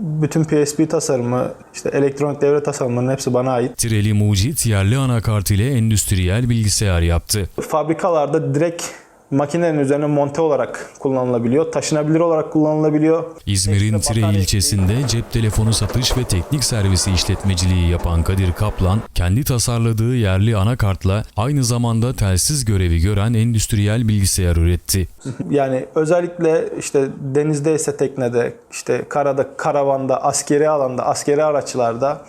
Bütün PSP tasarımı, işte elektronik devre tasarımlarının hepsi bana ait. Tireli Mucit yerli anakart ile endüstriyel bilgisayar yaptı. Fabrikalarda direkt makinenin üzerine monte olarak kullanılabiliyor. Taşınabilir olarak kullanılabiliyor. İzmir'in Tire ilçesinde cep telefonu satış ve teknik servisi işletmeciliği yapan Kadir Kaplan, kendi tasarladığı yerli anakartla aynı zamanda telsiz görevi gören endüstriyel bilgisayar üretti. Yani özellikle işte denizde ise teknede, işte karada, karavanda, askeri alanda, askeri araçlarda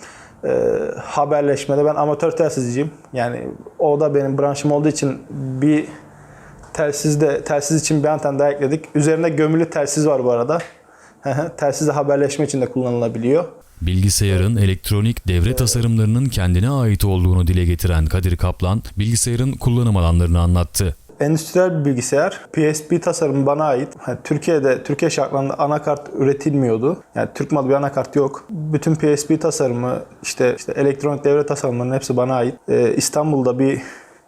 e, haberleşmede ben amatör telsizciyim. Yani o da benim branşım olduğu için bir telsizde telsiz için bir anten daha ekledik. Üzerinde gömülü telsiz var bu arada. Telsizle haberleşme için de kullanılabiliyor. Bilgisayarın elektronik devre tasarımlarının kendine ait olduğunu dile getiren Kadir Kaplan, bilgisayarın kullanım alanlarını anlattı. Endüstriyel bir bilgisayar. PSP tasarımı bana ait. Hani Türkiye'de, Türkiye şartlarında anakart üretilmiyordu. Yani Türk malı bir anakart yok. Bütün PSP tasarımı, işte, işte elektronik devre tasarımlarının hepsi bana ait. Ee, İstanbul'da bir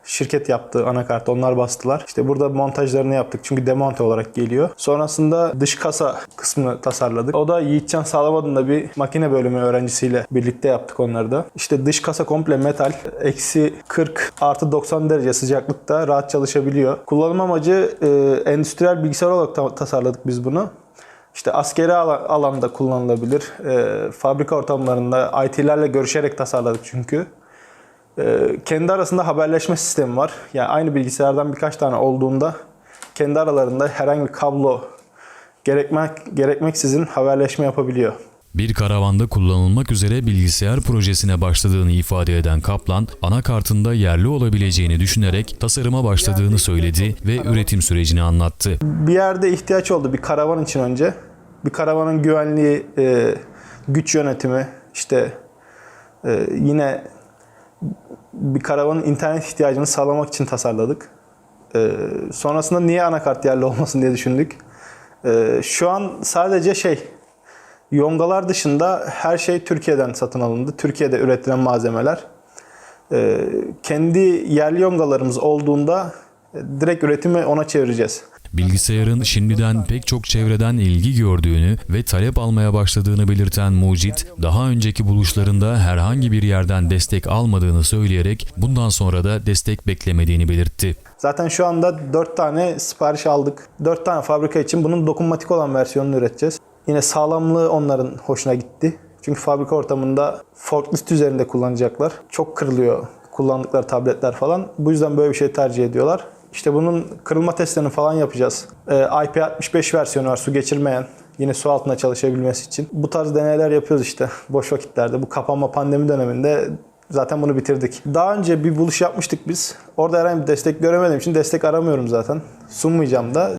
şirket yaptı anakartı. Onlar bastılar. İşte burada montajlarını yaptık. Çünkü demonte olarak geliyor. Sonrasında dış kasa kısmını tasarladık. O da Yiğitcan Sağlam adında bir makine bölümü öğrencisiyle birlikte yaptık onları da. İşte dış kasa komple metal. Eksi 40 artı 90 derece sıcaklıkta rahat çalışabiliyor. Kullanım amacı e, endüstriyel bilgisayar olarak ta- tasarladık biz bunu. İşte askeri ala- alanda kullanılabilir. E, fabrika ortamlarında IT'lerle görüşerek tasarladık çünkü. Ee, kendi arasında haberleşme sistemi var. Yani aynı bilgisayardan birkaç tane olduğunda kendi aralarında herhangi bir kablo gerekmek gerekmeksizin haberleşme yapabiliyor. Bir karavanda kullanılmak üzere bilgisayar projesine başladığını ifade eden Kaplan, anakartında yerli olabileceğini düşünerek tasarıma başladığını söyledi ve üretim sürecini anlattı. Bir yerde ihtiyaç oldu bir karavan için önce. Bir karavanın güvenliği, e, güç yönetimi, işte e, yine bir karavanın internet ihtiyacını sağlamak için tasarladık. E, sonrasında niye anakart yerli olmasın diye düşündük. E, şu an sadece şey, yongalar dışında her şey Türkiye'den satın alındı. Türkiye'de üretilen malzemeler. E, kendi yerli yongalarımız olduğunda direkt üretimi ona çevireceğiz. Bilgisayarın şimdiden pek çok çevreden ilgi gördüğünü ve talep almaya başladığını belirten Mucit, daha önceki buluşlarında herhangi bir yerden destek almadığını söyleyerek bundan sonra da destek beklemediğini belirtti. Zaten şu anda 4 tane sipariş aldık. 4 tane fabrika için bunun dokunmatik olan versiyonunu üreteceğiz. Yine sağlamlığı onların hoşuna gitti. Çünkü fabrika ortamında forklift üzerinde kullanacaklar. Çok kırılıyor kullandıkları tabletler falan. Bu yüzden böyle bir şey tercih ediyorlar. İşte bunun kırılma testlerini falan yapacağız. Ee, IP65 versiyonu var su geçirmeyen. Yine su altında çalışabilmesi için. Bu tarz deneyler yapıyoruz işte boş vakitlerde. Bu kapanma pandemi döneminde zaten bunu bitirdik. Daha önce bir buluş yapmıştık biz. Orada herhangi bir destek göremediğim için destek aramıyorum zaten. Sunmayacağım da.